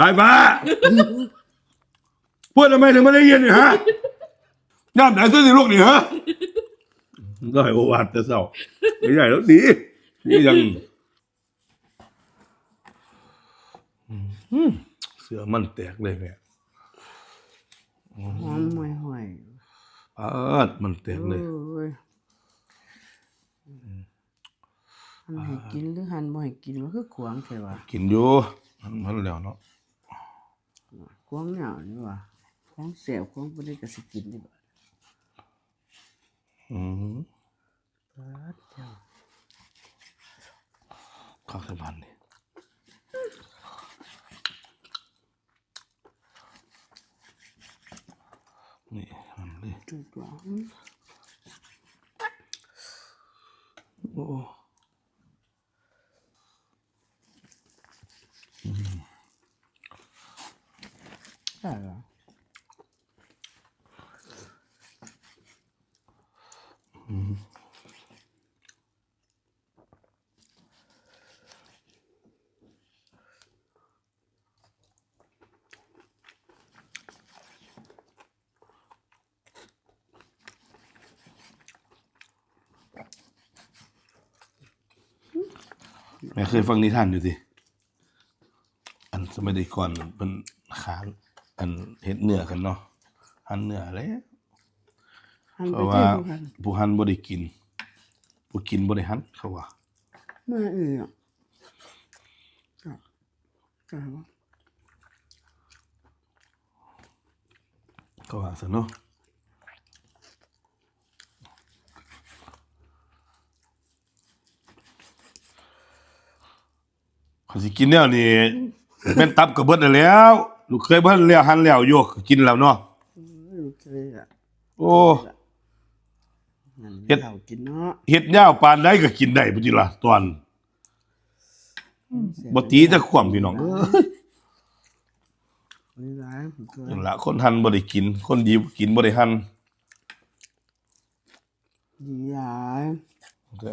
ไอ้บ้าพูดทำไมถึงไม่ได้ยินเนี่ยฮะย่ามไหนตัวสิลูกนี่ฮะก็ให้โอวาทแต่เศร้าไม่ใหญ่แล้วดีนี่ยังอืมเสือมันแตกเลยเนี่ยหอมห่วยห่วยปาดมันแตกเลยโอ้ยหันให้กินหรือหันบ่ให้กินมันคือขวางใช่ปะกินอยู่มันมันแล้วเนาะ ขวางเหงานี่วะขวางเสียวขวางบ่ได้ก็สิกินนี่บ่อืมปาดเจ้าข้าวสมันนี่นี่มันเลยจุดว่าโอ้ ได้หรอแม่เคยฟังนิทานอยู่สิ อันสมัยเด็กก่อนเป็นขาน อันเห็ดเนื้อกันเนาะหันเนื้อเลยหันเพไปราะที่ว่าผู้หันผู้หันบ่ได้กินผู้กินบ่ได้หันเขาว่ามาเอือจ้ะจ้ะวะเขาว่าซะเนาะเขาสิกินแนวนี้แม่นตับก็เบิดนั่นแหล้ว ลูกเคยเบิดแล้วหันแล้วโยกกินแล้วเนาะเอ้ยลูกเคยอะโอ้นั่นเฮ็ดเขากินเนาะเฮ็ดยาวปานใดก็กินได้พุ่นติล่ะตอนบ่ตีจะความพี่น้องเอ้ยนี่ร้ายผมเคยนั่นล่ะคนหันบ่ได้กิน คนดีกินบ่ได้หันดีร้ายโอเค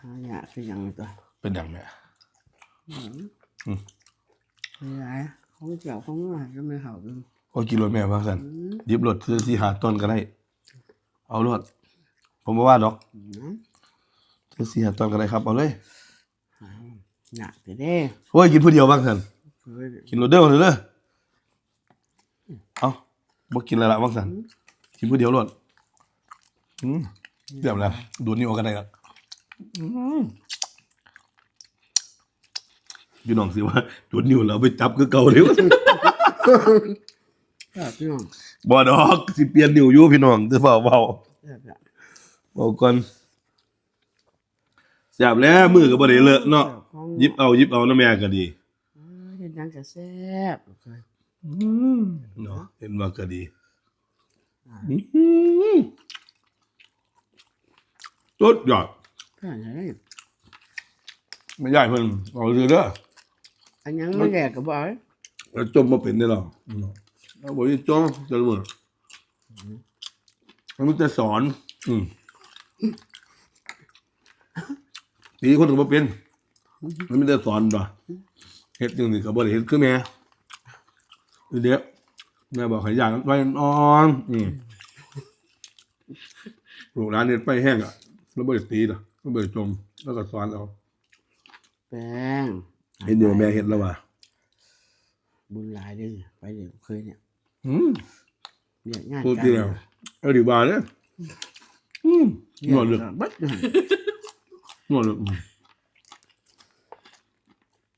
หาหยาคือหยังตัว เป็นหยังแม่ดีร้ายของเจ้าของหลานก็ไม่เขาเลยโอ้กินรถแม่ว่าซั่นหยิบรถซื้อสิหาต้นก็ได้ เอารถผมบ่ว่าดอกนะซื้อสิหาต้นก็ได้ครับ เอาเลยหยาไปเด้โอ้ยกินผู้เดียวบ้างซั่นเคยกินรถเด้อเด้อเด้อเอาบ่กินแล้วล่ะบ้างซั่นกินผู้เดียวรถอืมเรียบแล้วดูดนิ้วเอากันได้แล้ว อืมพี่น้องสิว่าดูดนิ้วแล้วไปจับคือเก่าเด้อแบบพี่น้องบ่ดอกสิเปลี่ยนนิ้วอยู่พี่น้องจะเฝ้าเว้าแบบแบบเว้าก่อนแซ่บแล้วมือก็บ่ได้เลอะเนาะของหยิบเอาหยิบเอานะแม่ก็ดีเอ้ยเห็นยังจะแซ่บลูกเคยเนาะเห็นว่าก็ดีสุดยอดเพื่อนอะไรไม่ใหญ่เพิ่นเอาเรือเด้อ อันยังไม่แดกก็บอกแล้วจมมาเป็นได้หรอเอาบ่ได้จมจะรู้มันจะสอน อืมตีคนก็บ่เป็นมันไม่ได้สอนบ่เฮ็ดจังซี่ก็บ่ได้เฮ็ดคือแม่คือเด็กแม่บอกให้ย่างไปนอนอืมลูกหลานเฮ็ดไปแห้งอะแล้วบ่ได้ตีดอกแล้วบ่ได้จมแล้วก็สอนเอาแป้ง เฮ็ดเดี๋ยวแม่เฮ็ดแล้วว่ะบุญหลายเด้อไปเดี๋ยวเคยเนี่ยอืมเรียกงานพูดเดียวเอาดีบาเนี่ยอืมนวดเลยบัดเลยนวดเลยอืม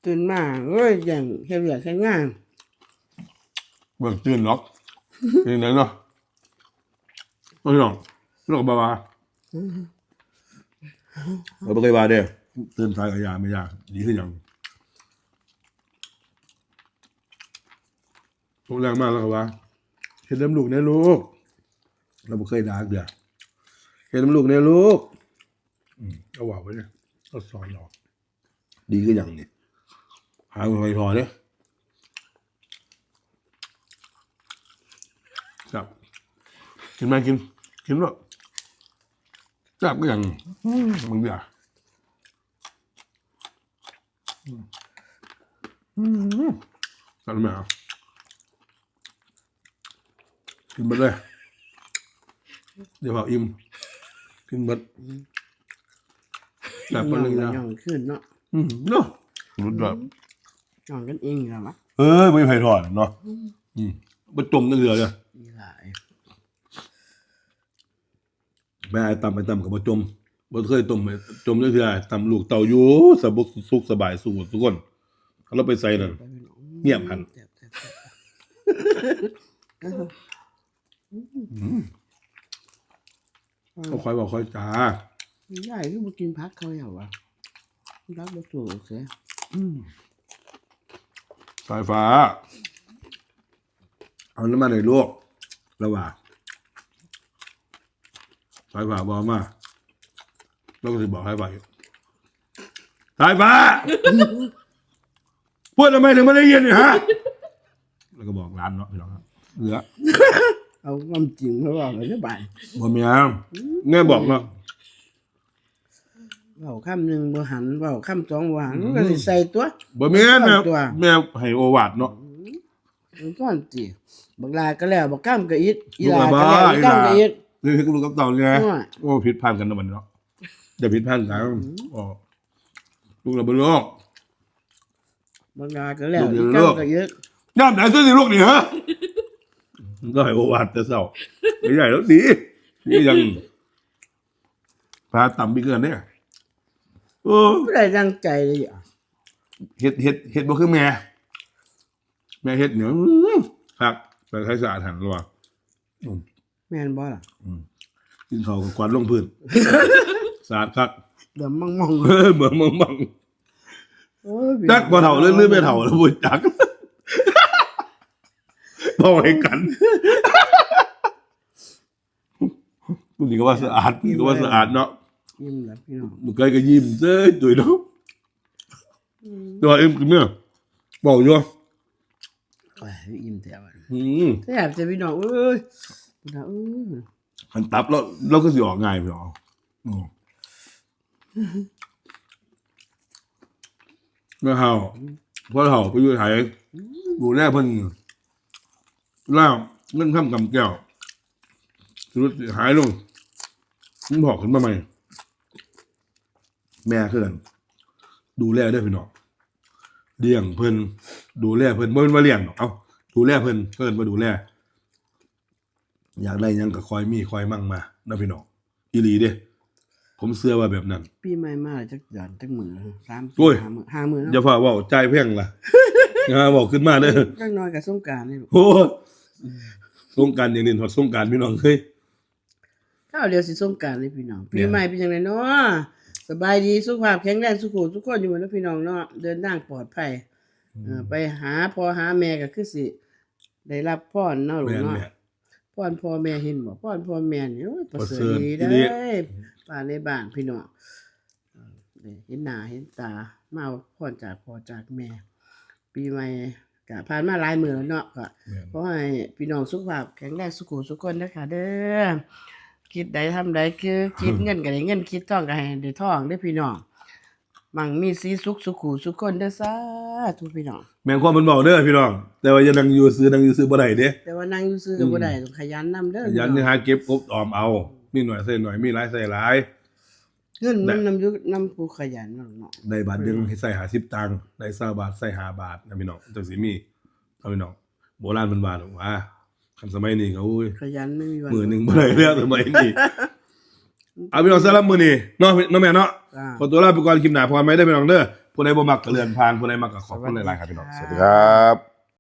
ตื่นมาเอ้ยอย่างเฮ็ดเวียกเฮ็ดงานเบิ่งตื่นเนาะตื่นไหนเนาะไม่หรอกหรอกบาบาเราไม่เคยบาเด้อตื่นสายกับยาไม่ยากดีขึ้นยัง ทุกแรงมากแล้วครับว่าเห็นน้ำลูกเนี่ยลูก เราไม่เคยด่าเดือเห็นน้ำลูกเนี่ยลูกอืมก็ว่าไว้เนี่ยก็สอนเราดีขึ้นยังเนี่ยหาเงินไปพอเนี่ยครับกินไหมกิน กินหรอจับก็อยังอืมมึงเดี๋ยวอืมกันไหมอะ กินไปเลย เดี๋ยวเอาอิ่มกินเบัดแบบปย่ริองญญาย่องขึ้นเนาะอืมเนาะรุดแบบย่องกันเองแล้วมะเออไม่ไผ่ถอดเนาะอืมมาจมนั่นเรือเลยมีหลายแม่ไอ้ตำไอ้ตำกับมาจมบ่เคยต้มไอ้จมนั่นเรือไอ้ตำลูกเต่าอยู่สบกสุขสบายสู้ทุกคนเราไปใส่นั่นไปพี่น้องเงียบหัน เขาคอยบอกคอยจ้าใหญ่คือบ่กินพักเขาเหรอวะรักบ่ถูกเสียสายฟ้า เอาน้ำมันในลวกระหว่างสายฟ้าบอกมาแล้วก็สิบอกให้ไปสายฟ้าพูดทำไมถึงไม่ได้ยินเนี่ยฮะ แล้วก็บอกร้านเนาะพี่น้องครับเหลือ เอาความจริงเขาบอกเลยนะบ่ายบ่มีอะแง่บอกเนาะเว้าคำหนึ่งบ่หันเว้าคำสองบ่หันมันก็สิใส่ตัวบ่มีแม่ตัวแม่ให้โอวาดเนาะมันก้อนติบักลาก็แล้วบักข้ามก็อิดอีลูกลาละก็บ้าแล้วอีอีข้ามหลาก็อิดนี่คือลูกกับเต่าเนี่ยว่าโอ้ผิดพลาดกันนะมันเนาะอย่าผิดพลาดกันอ๋อลูกเราเป็นโรคบักลาก็แล้วลูกอีเดี๋ยวข้ามลูกก็อิดย่ามไหนซื้อสิลูกนี่ฮะ ก็ให้โอวาดแต่เศร้าไม่ใหญ่แล้วดีนี่ยังพาต่ำไปเกินเนี่ยโอ้บ่ได้ดังใจเลยอะเฮ็ดเฮ็ดเฮ็ดบ่คือแม่ แม่เฮ็ดเหนียวอื้อครับแต่ใช้สะอาดหันระหว่างแม่นบ่ล่ะกินข้าวกับกวาดลงพื้นสะอาดคักเดี๋ยวมั่งมองเออเหมือนมึงบังโอ้ยจักบ่เฒ่าเรื่อยๆไม่เฒ่าแล้วบ่จัก บ่ให้กันนี่ก็ว่าสะอาดนี่ก็ว่าสะอาดเนาะยิ้มแล้วพี่น้องมันเคยก็ยิ้มเจ้ยตุยเนาะแต่ว่าเอ็มคือเมื่อบอกอยู่โอ้ยยิ้มแต่ว่าอืมแซ่บจะพี่น้องเอ้ยพี่น้องเอ้ยมันตับแล้วเราก็สิออกง่ายพี่น้องอืมเมื่อเฮาพอเฮาไปอยู่ไทยดูแลเพิ่นแล้วเงินทำกำแก้วชีวิตหายลงมันบอกขึ้นมาใหม่ แม่เพื่อนดูแลได้อพี่น้องเลี้ยงเพิ่นดูแลเพิ่นบ่เป็นว่าเลี้ยงหรอกเอ้าดูแลเพิ่นเพิ่นมาดูแลอยากได้หยังก็คอยมีคอยมั่งมานะพี่น้องอีหลีเด้ผมเชื่อว่าแบบนั้น ปีใหม่มาจักเดือนจักมื้อสามโอ้ยห้ามื้อห้ามื้ออย่าเนาะฝ่าเว่าใจายแพงล่ะ อย่าบอกขึ้นมาเด้อจักหน้อยกับสงกรานต์นี่ลูกโอ้สงกรารอย่างนี้ถอดสงกรารพี่น้องเฮ้ย ข้าวเดียวสิสงกรานต์เลยพี่น้องเนี่ปียใหม่เป็นจังไดเนาะสบายดีสุขภาพแข็งแรงสุขุทุกคนอยู่หมดแล้วพี่น้องเนาะเดินทางปลอดภัยเออไปหาพ่อหาแม่ก็คือสิ ได้รับพรเนาะลูกแม่นเนาะแม่พรพ่อแม่เห็นบ่พรพ่อแม่นี่โอ้ยประเสริฐประเสริฐดีอีได้หลีบ้านในบ้านพี่น้องเออได้เห็นหน้าเห็นตามาเอาพรจากพ่อจากแม่ ปีใหม่ก็ผ่านมาหลายมื้อแล้วเนาะก็แม่นขอให้พี่น้องสุขภาพแข็งแรงสุขุสุขคนนะคะเด้อคิดใดทำใดคือคิดเงินก็ได้เงินคิดทองก็ให้ได้ทองเด้อพี่น้องมั่งมีสีสุขสุขุสุขคนเด้อสาธุพี่น้อง แม่นความมันบอกเด้อพี่น้อง แต่ว่าอย่านั่งอยู่ซื้อนั่งอยู่ซื้อบ่ได้เด้ แต่ว่านั่งอยู่ซื้อก็บ่ได้ต้องขยันนำเด้อยันนี่หาเก็บกบออมเอา มีหน่อยใส่หน่อย มีหลายใส่หลาย เงินมันนำอยู่นำผู้ขยันเนาะเนาะได้บาทหนึงให้ใส่50ตังค์ได้20บาทใส่5บาทนะพี่น้องจังสิมีเอาพี่น้องโบราณเพิ่นว่าหรอกว่าคันสมัยนี้ก็โอ้ยขยันไม่มีวันมือหนึ่งบ่ได้แล้วสมัยนี้เอาพี่น้องสำหรับมือนี้เนาะน้องแม่เนาะจ้าขอตัวลาไปก่อนคลิปหน้าพอไหมได้อพี่น้องเด้อผู้ใดบ่มักก็เลื่อนผ่านผู้ใดมักก็ขอบคุณหลายๆครับพี่น้องสสวัวัสสดีดีคครับ